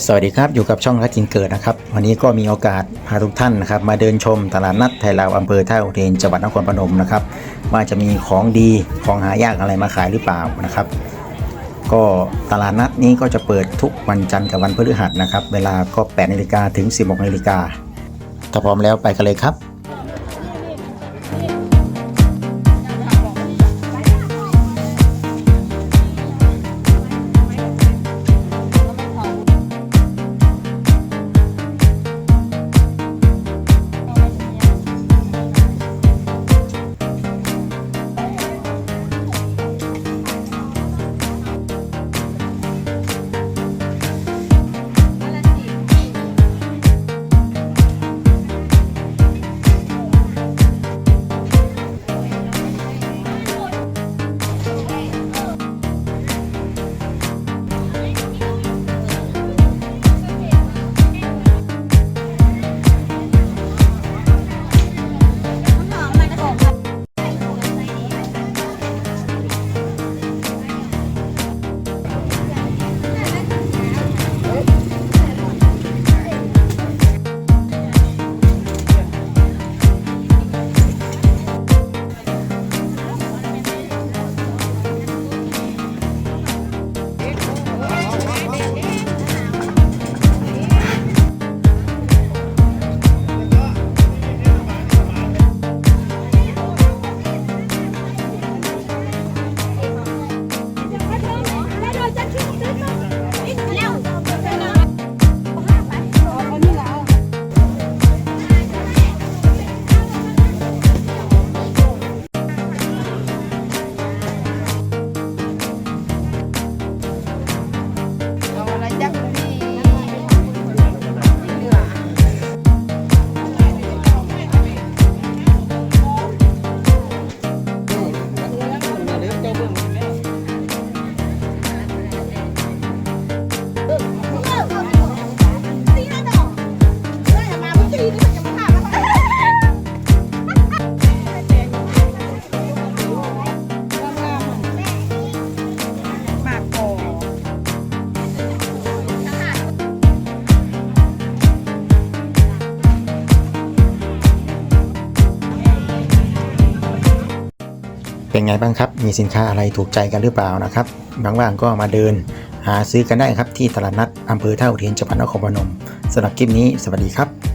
สวัสดีครับ อยู่กับช่องรักกินเกิดนะครับ วันนี้ก็มีโอกาสพาทุกท่านนะครับ มาเดินชมตลาดนัดไทยลาวอำเภอท่าอุเทนจังหวัดนครปนมนะครับ ว่าจะมีของดีของหายากอะไรมาขายหรือเปล่านะครับ ก็ตลาดนัดนี้ก็จะเปิดทุกวันจันทร์กับวันพฤหัสนะครับ เวลาก็8นาฬิกาถึง 16นาฬิกาถ้าพร้อมแล้วไปกันเลยครับ เป็นไงบ้างครับ มีสินค้าอะไรถูกใจกันหรือเปล่านะครับว่างๆก็มาเดิน หาซื้อกันได้ครับที่ตลาดนัดอำเภอท่าอุเทนจังหวัดนครพนมสำหรับคลิปนี้สวัสดีครับ